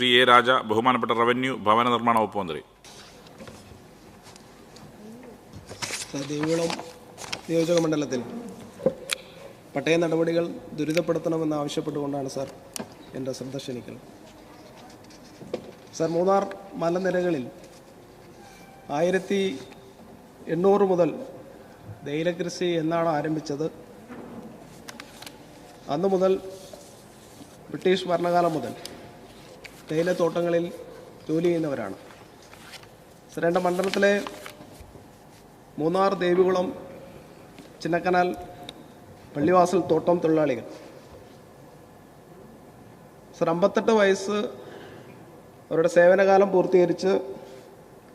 Shri A രാജ ബഹുമാനപ്പെട്ട revenue ഭവന നിർമ്മാണ വകുപ്പ് മന്ത്രി. ദേവികുളം നിയോജക മണ്ഡലത്തിൽ പട്ടയ നടപടികൾ ദുരിതപ്പെടുത്തണമെന്ന് ആവശ്യപ്പെട്ടുകൊണ്ടാണ് സാർ എന്റെ ശ്രദ്ധ ക്ഷണിക്കൽ. സാർ മൂന്നാർ മലനിരകളിൽ ആയിരത്തി എണ്ണൂറ് മുതൽ തേയിലകൃഷി എന്നാണ് ആരംഭിച്ചത്. അന്നു മുതൽ ബ്രിട്ടീഷ് ഭരണകാലം മുതൽ തേയിലത്തോട്ടങ്ങളിൽ ജോലി ചെയ്യുന്നവരാണ്. സാർ എന്റെ മണ്ഡലത്തിലെ മൂന്നാർ ദേവികുളം ചിന്നക്കനാൽ പള്ളിവാസൽ തോട്ടം തൊഴിലാളികൾ. സർ അമ്പത്തെട്ട് വയസ്സ് അവരുടെ സേവനകാലം പൂർത്തീകരിച്ച്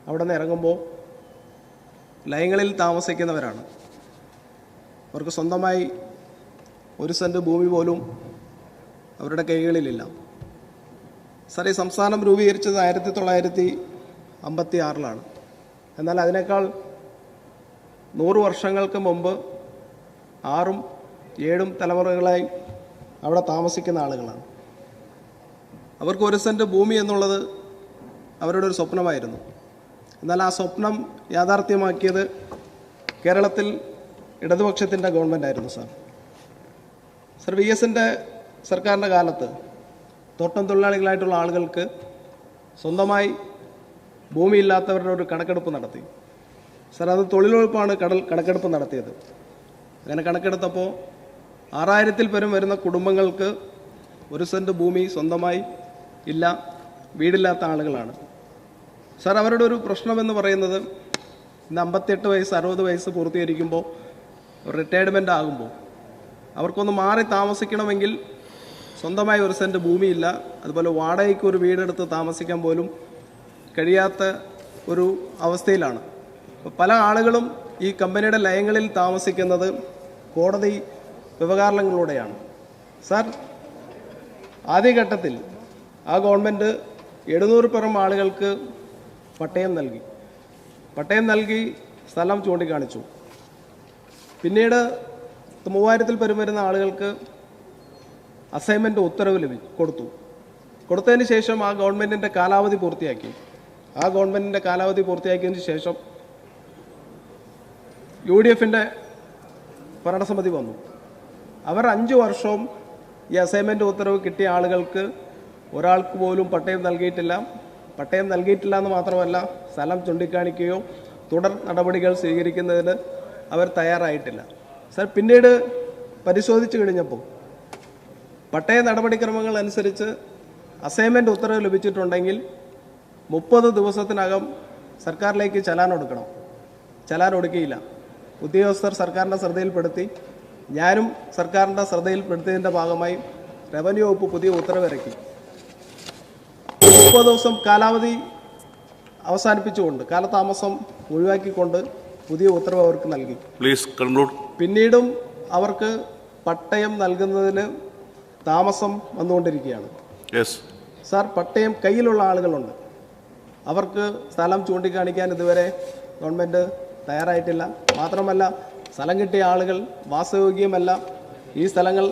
അവിടെ നിന്ന് ഇറങ്ങുമ്പോൾ ലയങ്ങളിൽ താമസിക്കുന്നവരാണ്. അവർക്ക് സ്വന്തമായി ഒരു സെന്റ് ഭൂമി പോലും അവരുടെ കൈകളിലില്ല. ഈ സംസ്ഥാനം രൂപീകരിച്ചത് ആയിരത്തി തൊള്ളായിരത്തി അമ്പത്തി ആറിലാണ് എന്നാൽ അതിനേക്കാൾ നൂറ് വർഷങ്ങൾക്ക് മുമ്പ് ആറും ഏഴും തലമുറകളായി അവിടെ താമസിക്കുന്ന ആളുകളാണ്. അവർക്ക് ഒരു സെന്റ് ഭൂമി എന്നുള്ളത് അവരുടെ ഒരു സ്വപ്നമായിരുന്നു. എന്നാൽ ആ സ്വപ്നം യാഥാർത്ഥ്യമാക്കിയത് കേരളത്തിൽ ഇടതുപക്ഷത്തിന്റെ ഗവൺമെന്റ് ആയിരുന്നു സാർ. സർ വി എസിന്റെ സർക്കാരിന്റെ കാലത്ത് തോട്ടം തൊഴിലാളികളായിട്ടുള്ള ആളുകൾക്ക് സ്വന്തമായി ഭൂമിയില്ലാത്തവരുടെ ഒരു കണക്കെടുപ്പ് നടത്തി. സർ അത് തൊഴിലുറപ്പാണ് കടൽ കണക്കെടുപ്പ് നടത്തിയത്. അങ്ങനെ കണക്കെടുത്തപ്പോൾ ആറായിരത്തിൽ പരം വരുന്ന കുടുംബങ്ങൾക്ക് ഒരു സെന്റ് ഭൂമി സ്വന്തമായി ഇല്ല വീടില്ലാത്ത ആളുകളാണ്. സർ അവരുടെ ഒരു പ്രശ്നമെന്ന് പറയുന്നത് ഇന്ന് അമ്പത്തിയെട്ട് വയസ്സ് അറുപത് വയസ്സ് പൂർത്തീകരിക്കുമ്പോൾ റിട്ടയർമെന്റ് ആകുമ്പോൾ അവർക്കൊന്ന് മാറി താമസിക്കണമെങ്കിൽ സ്വന്തമായി ഒരു സെന്റ് ഭൂമിയില്ല. അതുപോലെ വാടകയ്ക്ക് ഒരു വീടെടുത്ത് താമസിക്കാൻ പോലും കഴിയാത്ത ഒരു അവസ്ഥയിലാണ്. പല ആളുകളും ഈ കമ്പനിയുടെ ലയങ്ങളിൽ താമസിക്കുന്നത് കോടതി വ്യവഹാരങ്ങളിലൂടെയാണ്. സാർ ആദ്യഘട്ടത്തിൽ ആ ഗവൺമെന്റ് എഴുന്നൂറ് പരം ആളുകൾക്ക് പട്ടയം നൽകി. പട്ടയം നൽകി സ്ഥലം ചൂണ്ടിക്കാണിച്ചു. പിന്നീട് മൂവായിരത്തിൽ പെരും വരുന്ന ആളുകൾക്ക് അസൈൻമെന്റ് ഉത്തരവ് ലഭിച്ചു കൊടുത്തു. കൊടുത്തതിന് ശേഷം ആ ഗവൺമെന്റിന്റെ കാലാവധി പൂർത്തിയാക്കി. ആ ഗവൺമെന്റിന്റെ കാലാവധി പൂർത്തിയാക്കിയതിന് ശേഷം യു ഡി എഫിന്റെ ഭരണസമിതി വന്നു. അവർ അഞ്ച് വർഷവും ഈ അസൈൻമെന്റ് ഉത്തരവ് കിട്ടിയ ആളുകൾക്ക് ഒരാൾക്ക് പോലും പട്ടയം നൽകിയിട്ടില്ല. പട്ടയം നൽകിയിട്ടില്ല എന്ന് മാത്രമല്ല സ്ഥലം ചൂണ്ടിക്കാണിക്കുകയോ തുടർ നടപടികൾ സ്വീകരിക്കുന്നതിന് അവർ തയ്യാറായിട്ടില്ല. സർ പിന്നീട് പരിശോധിച്ചു കഴിഞ്ഞപ്പോൾ പട്ടയ നടപടിക്രമങ്ങൾ അനുസരിച്ച് അസൈൻമെന്റ് ഉത്തരവ് ലഭിച്ചിട്ടുണ്ടെങ്കിൽ മുപ്പത് ദിവസത്തിനകം സർക്കാരിലേക്ക് ചലാൻ ഒടുക്കണം. ചലാൻ ഒടുക്കിയില്ല. ഉദ്യോഗസ്ഥർ സർക്കാരിന്റെ ശ്രദ്ധയിൽപ്പെടുത്തി ഞാനും സർക്കാരിന്റെ ശ്രദ്ധയിൽപ്പെടുത്തിയതിന്റെ ഭാഗമായി റവന്യൂ വകുപ്പ് പുതിയ ഉത്തരവിറക്കി മുപ്പത് ദിവസം കാലാവധി അവസാനിപ്പിച്ചുകൊണ്ട് കാലതാമസം ഒഴിവാക്കിക്കൊണ്ട് പുതിയ ഉത്തരവ് അവർക്ക് നൽകി. പ്ലീസ് പിന്നീടും അവർക്ക് പട്ടയം നൽകുന്നതിന് താമസം വന്നുകൊണ്ടിരിക്കുകയാണ്. സാർ പട്ടയം കയ്യിലുള്ള ആളുകളുണ്ട്. അവർക്ക് സ്ഥലം ചൂണ്ടിക്കാണിക്കാൻ ഇതുവരെ ഗവൺമെന്റ് തയ്യാറായിട്ടില്ല. മാത്രമല്ല സ്ഥലം കിട്ടിയ ആളുകൾ വാസയോഗ്യമല്ല ഈ സ്ഥലങ്ങൾ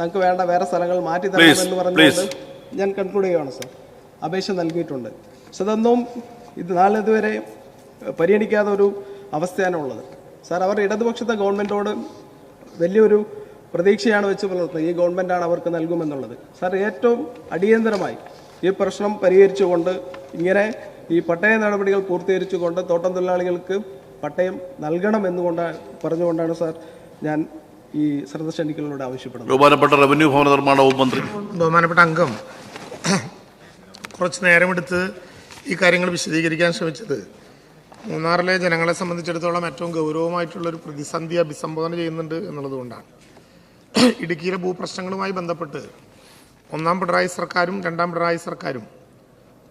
നമുക്ക് വേണ്ട വേറെ സ്ഥലങ്ങൾ മാറ്റി തരണമെന്ന് പറഞ്ഞുകൊണ്ട് ഞാൻ കൺക്ലൂഡ് ചെയ്യുകയാണ് സാർ അപേക്ഷ നൽകിയിട്ടുണ്ട്. പക്ഷെ അതൊന്നും ഇത് നാളെ ഇതുവരെ പരിഗണിക്കാത്ത ഒരു അവസ്ഥയാണ് ഉള്ളത്. സാർ അവർ ഇടതുപക്ഷത്തെ ഗവൺമെന്റോട് വലിയൊരു പ്രതീക്ഷയാണ് വെച്ച് പുലർത്തുന്നത്. ഈ ഗവൺമെന്റാണ് അവർക്ക് നൽകുമെന്നുള്ളത്. സാർ ഏറ്റവും അടിയന്തരമായി ഈ പ്രശ്നം പരിഹരിച്ചുകൊണ്ട് ഇങ്ങനെ ഈ പട്ടയ നടപടികൾ പൂർത്തീകരിച്ചുകൊണ്ട് തോട്ടം തൊഴിലാളികൾക്ക് പട്ടയം നൽകണം എന്നുകൊണ്ടാണ് പറഞ്ഞുകൊണ്ടാണ് സാർ ഞാൻ ഈ ശ്രദ്ധ ക്ഷണിക്കലിലൂടെ ആവശ്യപ്പെടുന്നത്. ബഹുമാനപ്പെട്ട റവന്യൂ ഭവന നിർമ്മാണ വകുപ്പ് മന്ത്രി. ബഹുമാനപ്പെട്ട അംഗം കുറച്ച് നേരമെടുത്ത് ഈ കാര്യങ്ങൾ വിശദീകരിക്കാൻ ശ്രമിച്ചത്. മൂന്നാറിലെ ജനങ്ങളെ സംബന്ധിച്ചിടത്തോളം ഏറ്റവും ഗൗരവമായിട്ടുള്ളൊരു പ്രതിസന്ധി അഭിസംബോധന ചെയ്യുന്നുണ്ട് എന്നുള്ളതുകൊണ്ടാണ്. ഇടുക്കിയിലെ ഭൂപ്രശ്നങ്ങളുമായി ബന്ധപ്പെട്ട് ഒന്നാം പിണറായി സർക്കാരും രണ്ടാം പിണറായി സർക്കാരും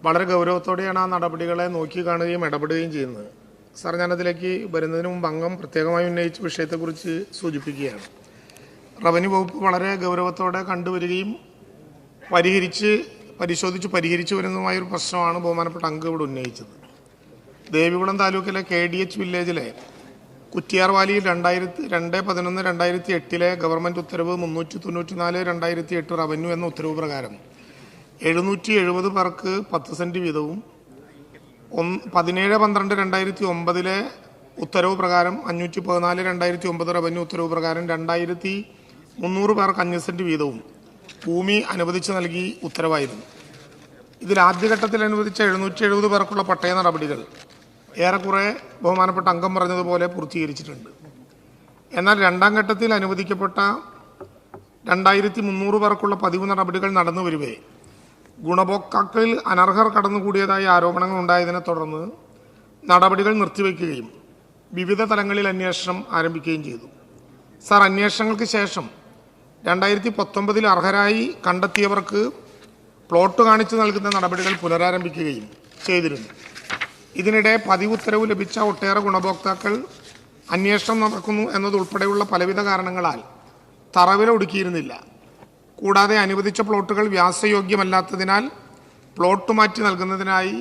വളരെ ഗൗരവത്തോടെയാണ് ആ നടപടികളെ നോക്കി കാണുകയും ഇടപെടുകയും ചെയ്യുന്നത്. സാർ ഞാനതിലേക്ക് വരുന്നതിന് മുമ്പ് അംഗം പ്രത്യേകമായി ഉന്നയിച്ച വിഷയത്തെക്കുറിച്ച് സൂചിപ്പിക്കുകയാണ്. റവന്യൂ വകുപ്പ് വളരെ ഗൗരവത്തോടെ കണ്ടുവരികയും പരിഹരിച്ച് പരിശോധിച്ച് പരിഹരിച്ചു വരുന്നതുമായ ഒരു പ്രശ്നമാണ് ബഹുമാനപ്പെട്ട അംഗം ഇവിടെ ഉന്നയിച്ചത്. ദേവികുളം താലൂക്കിലെ കെ ഡി എച്ച് വില്ലേജിലെ കുറ്റിയാർവാലിയിൽ രണ്ടായിരത്തി രണ്ട് പതിനൊന്ന് രണ്ടായിരത്തി എട്ടിലെ ഗവൺമെന്റ് ഉത്തരവ് മുന്നൂറ്റി തൊണ്ണൂറ്റി നാല് രണ്ടായിരത്തി എട്ട് റവന്യൂ എന്ന ഉത്തരവ് പ്രകാരം എഴുന്നൂറ്റി എഴുപത് പേർക്ക് പത്ത് സെന്റ് വീതവും ഒന്ന് പതിനേഴ് പന്ത്രണ്ട് രണ്ടായിരത്തി ഒമ്പതിലെ ഉത്തരവ് പ്രകാരം അഞ്ഞൂറ്റി പതിനാല് രണ്ടായിരത്തി ഒമ്പത് റവന്യൂ ഉത്തരവ് പ്രകാരം രണ്ടായിരത്തി മുന്നൂറ് പേർക്ക് അഞ്ച് സെന്റ് വീതവും ഭൂമി അനുവദിച്ച് നൽകി ഉത്തരവായിരുന്നു. ഇതിൽ ആദ്യഘട്ടത്തിൽ അനുവദിച്ച എഴുന്നൂറ്റി എഴുപത് പേർക്കുള്ള പട്ടയ നടപടികൾ ഏറെക്കുറെ ബഹുമാനപ്പെട്ട അംഗം പറഞ്ഞതുപോലെ പൂർത്തീകരിച്ചിട്ടുണ്ട്. എന്നാൽ രണ്ടാം ഘട്ടത്തിൽ അനുവദിക്കപ്പെട്ട രണ്ടായിരത്തി മുന്നൂറ് പേർക്കുള്ള പതിവ് നടപടികൾ നടന്നു വരുവേ ഗുണഭോക്താക്കളിൽ അനർഹർ കടന്നുകൂടിയതായി ആരോപണങ്ങൾ ഉണ്ടായതിനെ തുടർന്ന് നടപടികൾ നിർത്തിവെക്കുകയും വിവിധ തലങ്ങളിൽ അന്വേഷണം ആരംഭിക്കുകയും ചെയ്തു. സാർ അന്വേഷണങ്ങൾക്ക് ശേഷം രണ്ടായിരത്തി പത്തൊമ്പതിൽ അർഹരായി കണ്ടെത്തിയവർക്ക് പ്ലോട്ട് കാണിച്ചു നൽകുന്ന നടപടികൾ പുനരാരംഭിക്കുകയും ചെയ്തിരുന്നു. ഇതിനിടെ പതിവ് ഉത്തരവ് ലഭിച്ച ഒട്ടേറെ ഗുണഭോക്താക്കൾ അന്വേഷണം നടക്കുന്നു എന്നതുൾപ്പെടെയുള്ള പലവിധ കാരണങ്ങളാൽ തറവില ഒടുക്കിയിരുന്നില്ല. കൂടാതെ അനുവദിച്ച പ്ലോട്ടുകൾ വ്യാസയോഗ്യമല്ലാത്തതിനാൽ പ്ലോട്ട് മാറ്റി നൽകുന്നതിനായി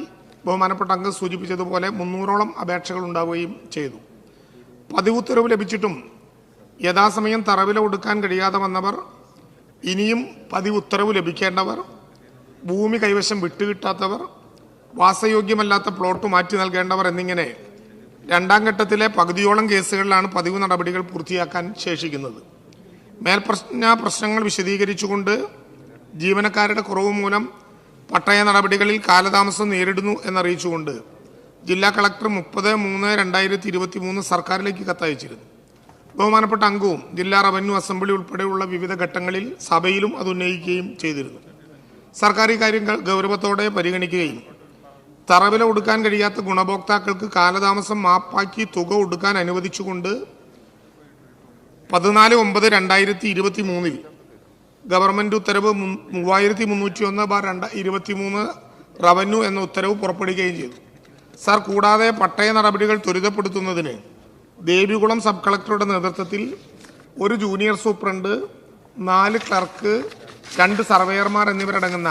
ബഹുമാനപ്പെട്ട അംഗം സൂചിപ്പിച്ചതുപോലെ മുന്നൂറോളം അപേക്ഷകൾ ഉണ്ടാവുകയും ചെയ്തു. പതിവ് ഉത്തരവ് ലഭിച്ചിട്ടും യഥാസമയം തറവില ഒടുക്കാൻ കഴിയാതെ വന്നവർ ഇനിയും പതിവ് ഉത്തരവ് ലഭിക്കേണ്ടവർ ഭൂമി കൈവശം വിട്ടുകിട്ടാത്തവർ വാസയോഗ്യമല്ലാത്ത പ്ലോട്ട് മാറ്റി നൽകേണ്ടവർ എന്നിങ്ങനെ രണ്ടാം ഘട്ടത്തിലെ പകുതിയോളം കേസുകളിലാണ് പതിവ് നടപടികൾ പൂർത്തിയാക്കാൻ ശേഷിക്കുന്നത്. മേൽപ്രശ്ന പ്രശ്നങ്ങൾ വിശദീകരിച്ചുകൊണ്ട് ജീവനക്കാരുടെ കുറവ് മൂലം പട്ടയ നടപടികളിൽ കാലതാമസം നേരിടുന്നു എന്നറിയിച്ചുകൊണ്ട് ജില്ലാ കളക്ടർ മുപ്പത് മൂന്ന് രണ്ടായിരത്തി ഇരുപത്തി മൂന്ന് സർക്കാരിലേക്ക് കത്തയച്ചിരുന്നു. ബഹുമാനപ്പെട്ട അംഗവും ജില്ലാ റവന്യൂ അസംബ്ലി ഉൾപ്പെടെയുള്ള വിവിധ ഘട്ടങ്ങളിൽ സഭയിലും അത് ഉന്നയിക്കുകയും ചെയ്തിരുന്നു. സർക്കാർ ഇക്കാര്യങ്ങൾ ഗൗരവത്തോടെ പരിഗണിക്കുകയും തറവില ഒടുക്കാൻ കഴിയാത്ത ഗുണഭോക്താക്കൾക്ക് കാലതാമസം മാപ്പാക്കി തുക ഒടുക്കാൻ അനുവദിച്ചുകൊണ്ട് പതിനാല് ഒമ്പത് രണ്ടായിരത്തി ഇരുപത്തി മൂന്നിൽ ഗവൺമെന്റ് ഉത്തരവ് മൂവായിരത്തി മുന്നൂറ്റി ഒന്ന് ബാർ രണ്ട് ഇരുപത്തി മൂന്ന് റവന്യൂ എന്ന ഉത്തരവ് പുറപ്പെടുകയും ചെയ്തു. സാർ കൂടാതെ പട്ടയ നടപടികൾ ത്വരിതപ്പെടുത്തുന്നതിന് ദേവികുളം സബ് കളക്ടറുടെ നേതൃത്വത്തിൽ ഒരു ജൂനിയർ സൂപ്രണ്ട് നാല് ക്ലർക്ക് രണ്ട് സർവേയർമാർ എന്നിവരടങ്ങുന്ന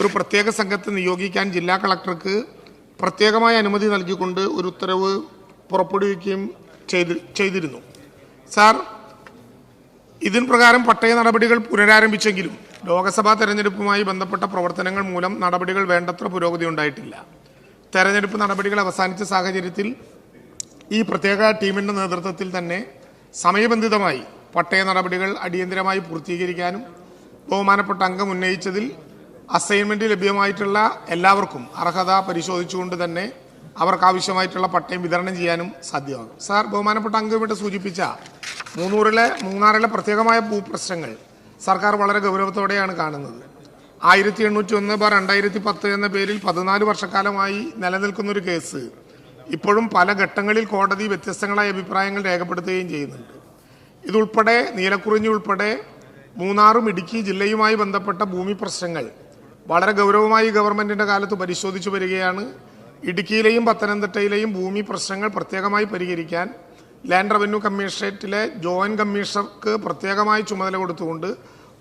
ഒരു പ്രത്യേക സംഘത്തെ നിയോഗിക്കാൻ ജില്ലാ കളക്ടർക്ക് പ്രത്യേകമായ അനുമതി നൽകിക്കൊണ്ട് ഒരു ഉത്തരവ് പുറപ്പെടുവിക്കുകയും ചെയ്ത് ചെയ്തിരുന്നു. സാർ ഇതിന് പ്രകാരം പട്ടയ നടപടികൾ പുനരാരംഭിച്ചെങ്കിലും ലോക്സഭാ തെരഞ്ഞെടുപ്പുമായി ബന്ധപ്പെട്ട പ്രവർത്തനങ്ങൾ മൂലം നടപടികൾ വേണ്ടത്ര പുരോഗതി ഉണ്ടായിട്ടില്ല. തെരഞ്ഞെടുപ്പ് നടപടികൾ അവസാനിച്ച സാഹചര്യത്തിൽ ഈ പ്രത്യേക ടീമിന്റെ നേതൃത്വത്തിൽ തന്നെ സമയബന്ധിതമായി പട്ടയ നടപടികൾ അടിയന്തരമായി പൂർത്തീകരിക്കാനും ബഹുമാനപ്പെട്ട അംഗം ഉന്നയിച്ചതിൽ അസൈൻമെന്റ് ലഭ്യമായിട്ടുള്ള എല്ലാവർക്കും അർഹത പരിശോധിച്ചുകൊണ്ട് തന്നെ അവർക്ക് ആവശ്യമായിട്ടുള്ള പട്ടയം വിതരണം ചെയ്യാനും സാധ്യമാകും. സാർ ബഹുമാനപ്പെട്ട അംഗം ഇവിടെ സൂചിപ്പിച്ച മൂന്നൂറിലെ മൂന്നാറിലെ പ്രത്യേകമായ ഭൂപ്രശ്നങ്ങൾ സർക്കാർ വളരെ ഗൗരവത്തോടെയാണ് കാണുന്നത്. ആയിരത്തി എണ്ണൂറ്റി ഒന്ന് ബാർ രണ്ടായിരത്തി പത്ത് എന്ന പേരിൽ പതിനാല് വർഷക്കാലമായി നിലനിൽക്കുന്ന ഒരു കേസ് ഇപ്പോഴും പല ഘട്ടങ്ങളിൽ കോടതി വ്യത്യസ്തങ്ങളായ അഭിപ്രായങ്ങൾ രേഖപ്പെടുത്തുകയും ചെയ്യുന്നുണ്ട്. ഇതുൾപ്പെടെ നീലക്കുറിഞ്ഞി ഉൾപ്പെടെ മൂന്നാറും ഇടുക്കി ജില്ലയുമായി ബന്ധപ്പെട്ട ഭൂമി പ്രശ്നങ്ങൾ വളരെ ഗൗരവമായി ഗവൺമെന്റിന്റെ കാലത്ത് പരിശോധിച്ചു വരികയാണ്. ഇടുക്കിയിലെയും പത്തനംതിട്ടയിലെയും ഭൂമി പ്രശ്നങ്ങൾ പ്രത്യേകമായി പരിഹരിക്കാൻ ലാൻഡ് റവന്യൂ കമ്മീഷണറേറ്റിലെ ജോയിന്റ് കമ്മീഷണർക്ക് പ്രത്യേകമായി ചുമതല കൊടുത്തുകൊണ്ട്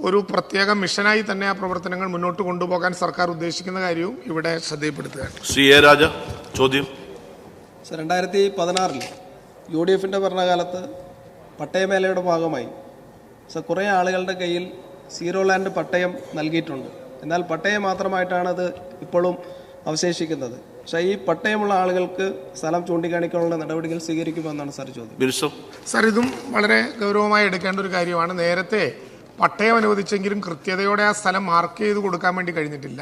ഒരു പ്രത്യേക മിഷനായി തന്നെ ആ പ്രവർത്തനങ്ങൾ മുന്നോട്ട് കൊണ്ടുപോകാൻ സർക്കാർ ഉദ്ദേശിക്കുന്ന കാര്യവും ഇവിടെ ശ്രദ്ധയിൽപ്പെടുത്തുകയാണ്. ശ്രീ എ രാജ ചോദ്യം? സർ രണ്ടായിരത്തി പതിനാറിൽ യു ഡി എഫിന്റെ ഭരണകാലത്ത് പട്ടയമേലയുടെ ഭാഗമായി സർ കുറേ ആളുകളുടെ കയ്യിൽ സീറോ ലാൻഡ് പട്ടയം നൽകിയിട്ടുണ്ട്. എന്നാൽ പട്ടയം മാത്രമായിട്ടാണ് അത് ഇപ്പോഴും അവശേഷിക്കുന്നത്. പക്ഷേ ഈ പട്ടയമുള്ള ആളുകൾക്ക് സ്ഥലം ചൂണ്ടിക്കാണിക്കാനുള്ള നടപടികൾ സ്വീകരിക്കുമെന്നാണ് സാർ ചോദ്യം. സാർ സർ ഇതും വളരെ ഗൗരവമായി എടുക്കേണ്ട ഒരു കാര്യമാണ്. നേരത്തെ പട്ടയം അനുവദിച്ചെങ്കിലും കൃത്യതയോടെ ആ സ്ഥലം മാർക്ക് ചെയ്ത് കൊടുക്കാൻ വേണ്ടി കഴിഞ്ഞിട്ടില്ല.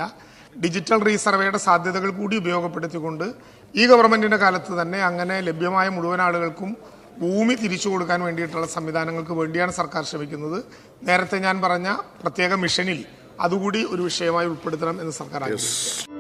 ഡിജിറ്റൽ റീസർവേയുടെ സാധ്യതകൾ കൂടി ഉപയോഗപ്പെടുത്തിക്കൊണ്ട് ഈ ഗവൺമെന്റിന്റെ കാലത്ത് തന്നെ അങ്ങനെ ലഭ്യമായ മുഴുവൻ ആളുകൾക്കും ഭൂമി തിരിച്ചു കൊടുക്കാൻ വേണ്ടിയിട്ടുള്ള സംവിധാനങ്ങൾക്ക് വേണ്ടിയാണ് സർക്കാർ ശ്രമിക്കുന്നത്. നേരത്തെ ഞാൻ പറഞ്ഞ പ്രത്യേക മിഷനിൽ അതുകൂടി ഒരു വിഷയമായി ഉൾപ്പെടുത്തണം എന്ന് സർക്കാർ ആഗ്രഹിക്കുന്നു.